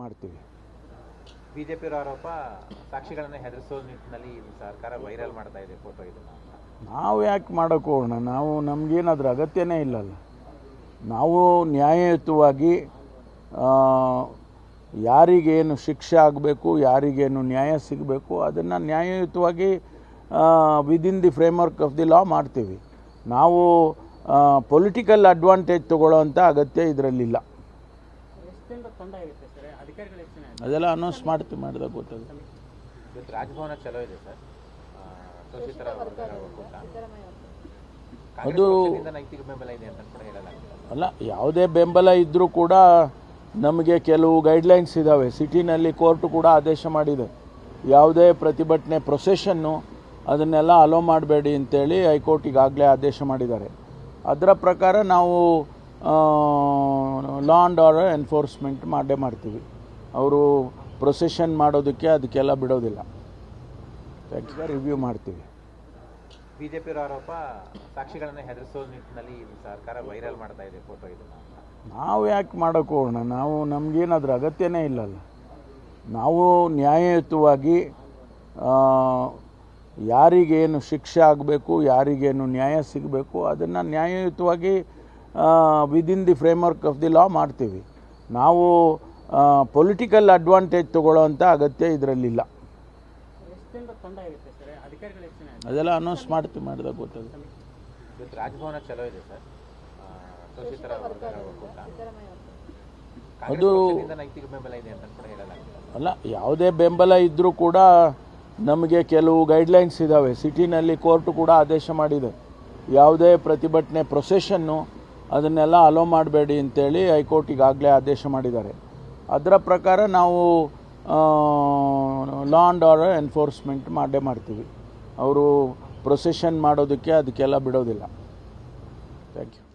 ಮಾಡ್ತೀವಿ. ಬಿಜೆಪಿ ಆರೋಪ ಸಾಕ್ಷಿಗಳನ್ನು ಹೆದರಿಸೋ ನಿಟ್ಟಿನಲ್ಲಿ ಈ ಸರ್ಕಾರ ವೈರಲ್ ಮಾಡ್ತಾ ಇದೆ ಫೋಟೋ ಇದನ್ನ ನಾವು ಯಾಕೆ ಮಾಡೋಕ್ಕೆ ಹೋಗೋಣ? ನಾವು ನಮಗೇನಾದ್ರೂ ಅಗತ್ಯನೇ ಇಲ್ಲಲ್ಲ. ನಾವು ನ್ಯಾಯಯುತವಾಗಿ ಆ, ಯಾರಿಗೇನು ಶಿಕ್ಷೆ ಆಗಬೇಕು ಯಾರಿಗೇನು ನ್ಯಾಯ ಸಿಗಬೇಕು ಅದನ್ನು ನ್ಯಾಯಯುತವಾಗಿ within the framework of the law ಮಾಡ್ತೀವಿ. ನಾವು ಪೊಲಿಟಿಕಲ್ ಅಡ್ವಾಂಟೇಜ್ ತಗೊಳ್ಳೋವಂಥ ಅಗತ್ಯ ಇದರಲ್ಲಿಲ್ಲ. ತಂಡ ಅದೆಲ್ಲ ಅನೌನ್ಸ್ ಮಾಡ್ತೀವಿ ಮಾಡಿದಾಗ ಗೊತ್ತಾಗುತ್ತೆ. ರಾಜಭವನ ಚಲೋ ಇದೆ ಸರ್. ಅದು- ಅಲ್ಲ ಯಾವುದೇ ಬೆಂಬಲ ಇದ್ದರೂ ಕೂಡ ನಮಗೆ ಕೆಲವು ಗೈಡ್ಲೈನ್ಸ್ ಇದ್ದಾವೆ ಸಿಟಿನಲ್ಲಿ ಕೋರ್ಟ್ ಕೂಡ ಆದೇಶ ಮಾಡಿದೆ. ಯಾವುದೇ ಪ್ರತಿಭಟನೆ ಪ್ರೊಸೆಷನ್ನು ಅದನ್ನೆಲ್ಲ ಅಲೋ ಮಾಡಬೇಡಿ ಅಂತೇಳಿ ಹೈಕೋರ್ಟ್ ಈಗಾಗಲೇ ಆದೇಶ ಮಾಡಿದ್ದಾರೆ. ಅದರ ಪ್ರಕಾರ ನಾವು ಲಾ ಆ್ಯಂಡ್ ಆರ್ಡರ್ ಎನ್ಫೋರ್ಸ್ಮೆಂಟ್ ಮಾಡೇ ಮಾಡ್ತೀವಿ. ಅವರು ಪ್ರೊಸೆಷನ್ ಮಾಡೋದಕ್ಕೆ ಅದಕ್ಕೆಲ್ಲ ಬಿಡೋದಿಲ್ಲ. ರಿವ್ಯೂ ಮಾಡ್ತೀವಿ. ಬಿಜೆಪಿ ಆರೋಪ ಸಾಕ್ಷಿಗಳನ್ನು ಹೆದರಿಸೋ ನಿಟ್ಟಿನಲ್ಲಿ ಸರ್ಕಾರ ವೈರಲ್ ಮಾಡ್ತಾ ಇದೆ ಫೋಟೋ ಇದನ್ನು. ನಾವು ಯಾಕೆ ಮಾಡೋಕ್ಕೆ ಹೋಗೋಣ? ನಾವು ನಮಗೇನಾದ್ರೂ ಅಗತ್ಯನೇ ಇಲ್ಲಲ್ಲ. ನಾವು ನ್ಯಾಯಯುತವಾಗಿ ಯಾರಿಗೇನು ಶಿಕ್ಷೆ ಆಗಬೇಕು ಯಾರಿಗೇನು ನ್ಯಾಯ ಸಿಗಬೇಕು ಅದನ್ನು ನ್ಯಾಯಯುತವಾಗಿ within the framework of the law ಮಾಡ್ತೀವಿ. ನಾವು ಪೊಲಿಟಿಕಲ್ ಅಡ್ವಾಂಟೇಜ್ ತಗೊಳ್ಳೋವಂಥ ಅಗತ್ಯ ಇದರಲ್ಲಿಲ್ಲ. ಎಷ್ಟೆಂದು ತಂಡ ಇರುತ್ತೆ ಸರ್? ಅಧಿಕಾರಿಗಳು ಎಷ್ಟು ಜನ ಅದೆಲ್ಲ ಅನೌನ್ಸ್ ಮಾಡ್ತೀವಿ ಮಾಡಿದಾಗ ಗೊತ್ತಾಗುತ್ತೆ. ಇವತ್ತು ರಾಜಭವನ ಚಲೋ ಇದೆ ಸರ್. ಶೋಷಿತರ ವರ್ಗದ ಒಕ್ಕೂಟ. ಕಾಂಗ್ರೆಸ್ ಅದು- ಪಕ್ಷದಿಂದ ನೈತಿಕ ಬೆಂಬಲ ಇದೆ ಅಂತ ಕೂಡ ಹೇಳಲಾಗಿದೆ ಅಲ್ಲ ಯಾವುದೇ ಬೆಂಬಲ ಇದ್ದರೂ ಕೂಡ ನಮಗೆ ಕೆಲವು ಗೈಡ್ಲೈನ್ಸ್ ಇದ್ದಾವೆ ಸಿಟಿನಲ್ಲಿ ಕೋರ್ಟ್ ಕೂಡ ಆದೇಶ ಮಾಡಿದೆ. ಯಾವುದೇ ಪ್ರತಿಭಟನೆ ಪ್ರೊಸೆಷನ್ನು ಅದನ್ನೆಲ್ಲ ಅಲೋ ಮಾಡಬೇಡಿ ಅಂತೇಳಿ ಹೈಕೋರ್ಟ್ ಈಗಾಗಲೇ ಆದೇಶ ಮಾಡಿದ್ದಾರೆ. ಅದರ ಪ್ರಕಾರ ನಾವು ಲಾ ಆ್ಯಂಡ್ ಆರ್ಡರ್ ಎನ್ಫೋರ್ಸ್ಮೆಂಟ್ ಮಾಡೇ ಮಾಡ್ತೀವಿ. ಅವರು ಪ್ರೊಸೆಷನ್ ಮಾಡೋದಕ್ಕೆ ಅದಕ್ಕೆಲ್ಲ ಬಿಡೋದಿಲ್ಲ. Thank you